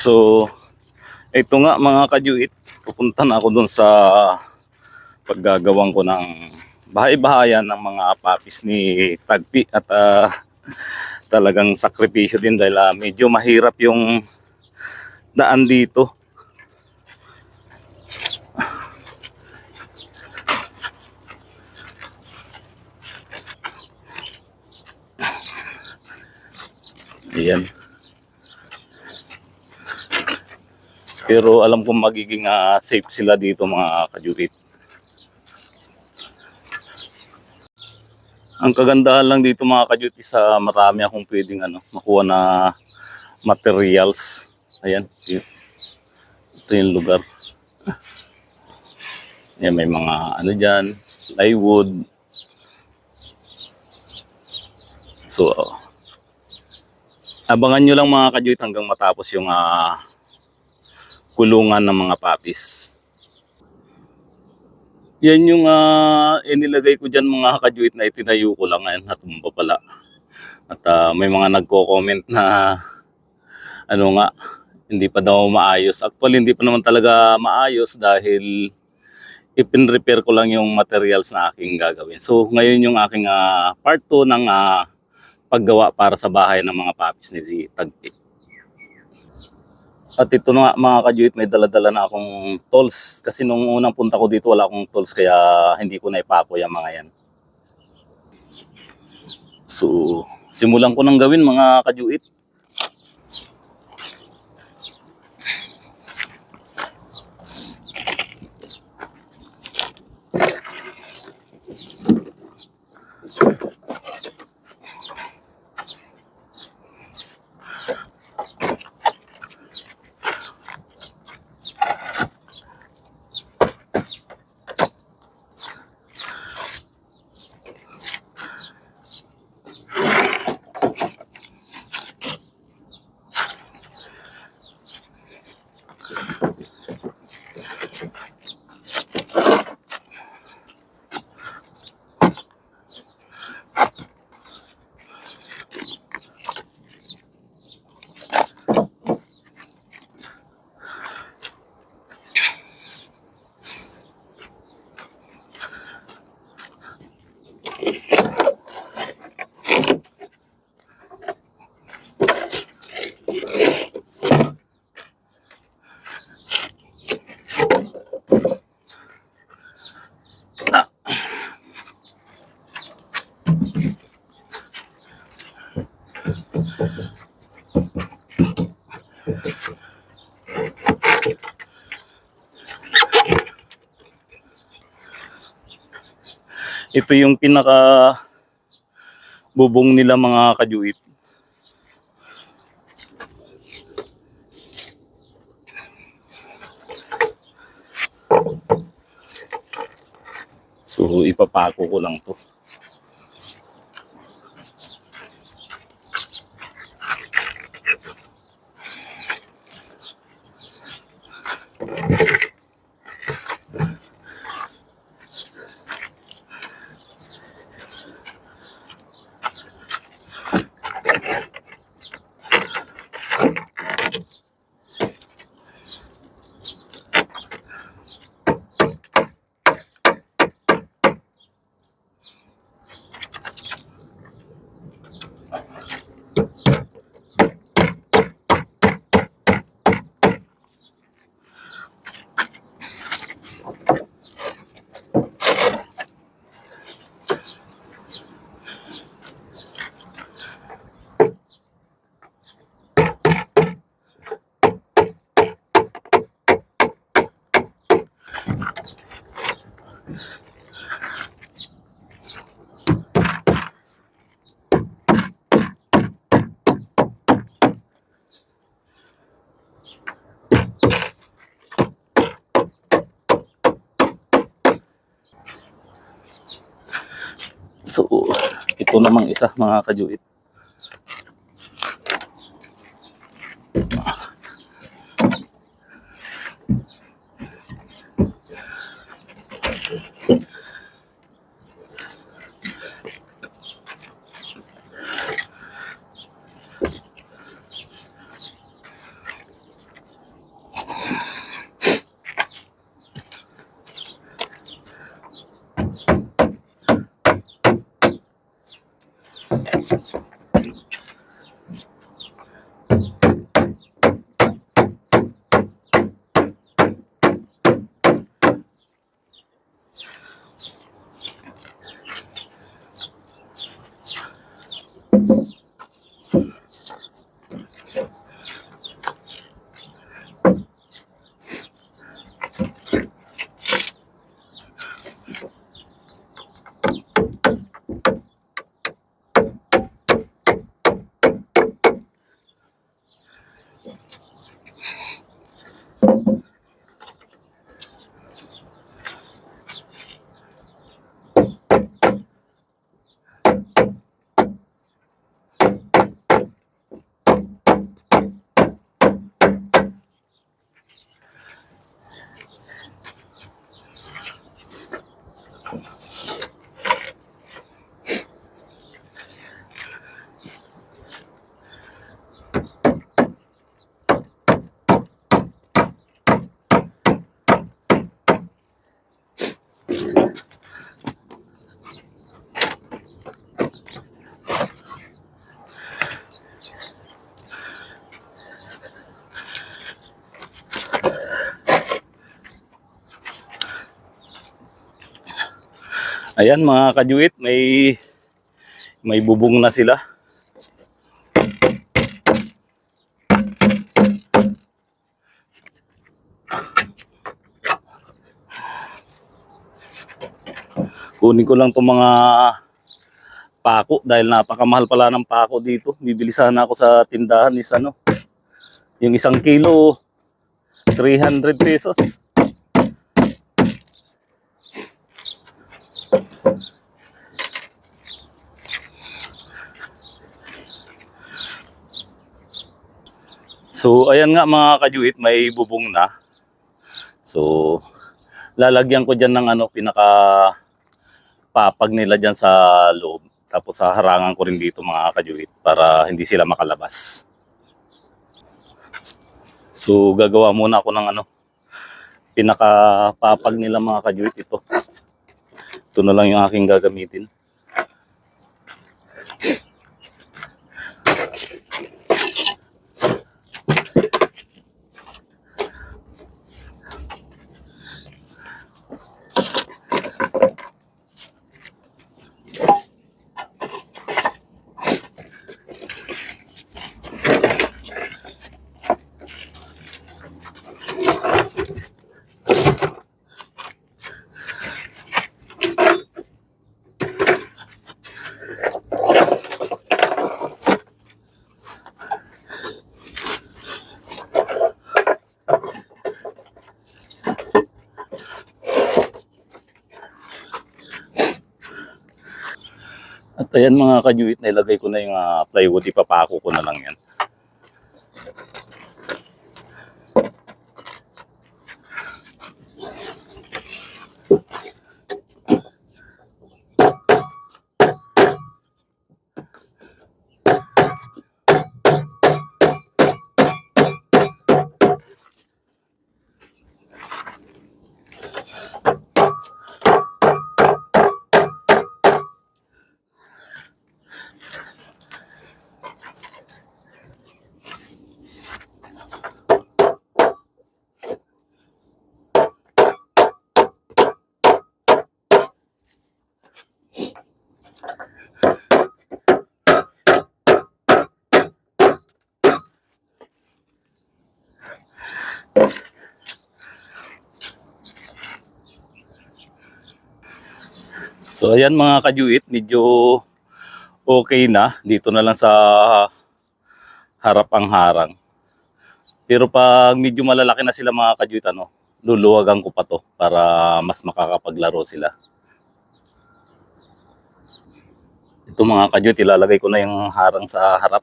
So, ito nga mga kajuit, pupunta na ako dun sa paggagawang ko ng bahay-bahayan ng mga apapis ni Tagpi at ah, talagang sakripisyo din dahil ah, medyo mahirap yung daan dito. Ayan. Pero alam kong magiging ah, safe sila dito mga kajurit. Ang kagandahan lang dito mga kajuti sa marami akong pwedeng ano, makuha na materials. Ayan. Ito yung lugar. Ayan, may mga ano dyan, plywood. So, abangan nyo lang mga kajuit hanggang matapos yung ah, kulungan ng mga papis. Yan yung ah, inilagay ko dyan mga kajuit na itinayo ko lang ngayon natumba pala. At ah, may mga nagko-comment na ano nga, hindi pa daw maayos. Actually, hindi pa naman talaga maayos dahil ipin-repair ko lang yung materials na aking gagawin. So, ngayon yung aking ah, part 2 ng ah, paggawa para sa bahay ng mga papis ni Tagpi. At ito na nga mga kajuit, may dala-dala na akong tools. Kasi nung unang punta ko dito, wala akong tools kaya hindi ko na ipako yung mga yan. So, simulan ko nang gawin mga kajuit. Ito yung pinaka bubong nila mga kajuit. So ipapako ko lang to. So ito namang isa mga kajuit. Ayan mga kajuit, may may bubong na sila. Kunin ko lang itong mga pako dahil napakamahal pala ng pako dito. Bibili sana ako sa tindahan is ano. Yung isang kilo, 300 pesos. So, ayan nga mga kajuit, may bubong na. So, lalagyan ko dyan ng ano, pinaka papag nila dyan sa loob. Tapos harangan ko rin dito mga kajuit para hindi sila makalabas. So, gagawa muna ako ng ano, pinaka papag nila mga kajuit ito. Ito na lang yung aking gagamitin. At ayan mga kajuit, nailagay ko na yung ah, plywood, ipapako ko na lang yan. So ayan mga kajuit, medyo okay na. Dito na lang sa harap ang harang. Pero pag medyo malalaki na sila mga kajuit, ano, luluwagan ko pa to para mas makakapaglaro sila. Ito mga kajuit, ilalagay ko na yung harang sa harap.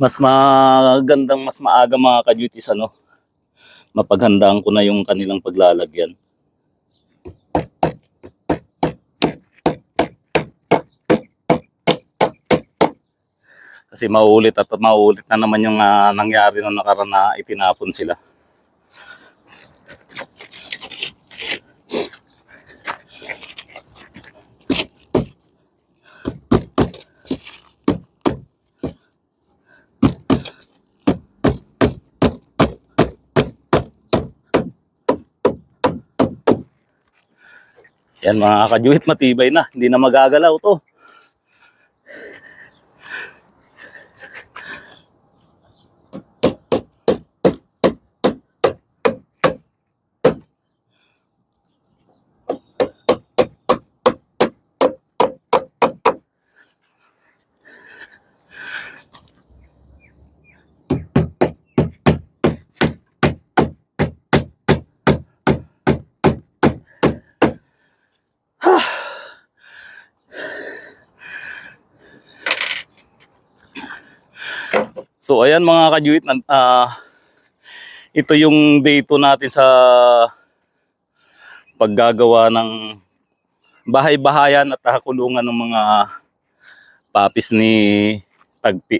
Mas magandang mas maaga mga ka-duties ano? Mapaghandaan ko na yung kanilang paglalagyan. Kasi mauulit at mauulit na naman yung ah, nangyari nung nakaraan na itinapon sila yan mga kajuhit matibay na. Hindi na magagalaw to So ayan mga kajuit, nan- ah, ito yung day 2 natin sa paggagawa ng bahay-bahayan at hakulungan ng mga papis ni Tagpi.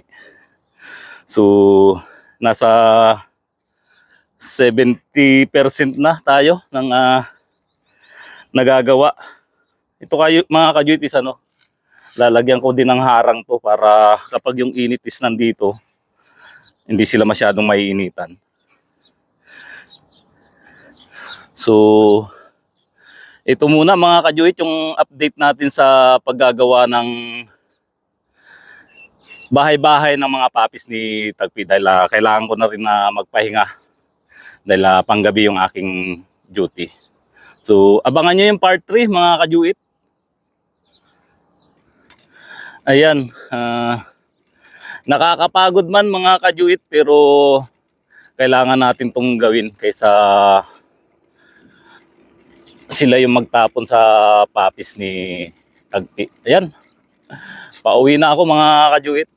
So nasa 70% na tayo ng ah, nagagawa. Ito kayo mga kajuit is ano, lalagyan ko din ng harang to para kapag yung init is nandito, hindi sila masyadong maiinitan. So, ito muna mga kajuit yung update natin sa paggagawa ng bahay-bahay ng mga papis ni Tagpi dahil ah, kailangan ko na rin na magpahinga dahil ah, panggabi yung aking duty. So, abangan nyo yung part 3 mga kajuit. Ayan, ah, nakakapagod man mga kajuit pero kailangan natin tong gawin kaysa sila yung magtapon sa papis ni Tagpi. Ayan, pauwi na ako mga kajuit.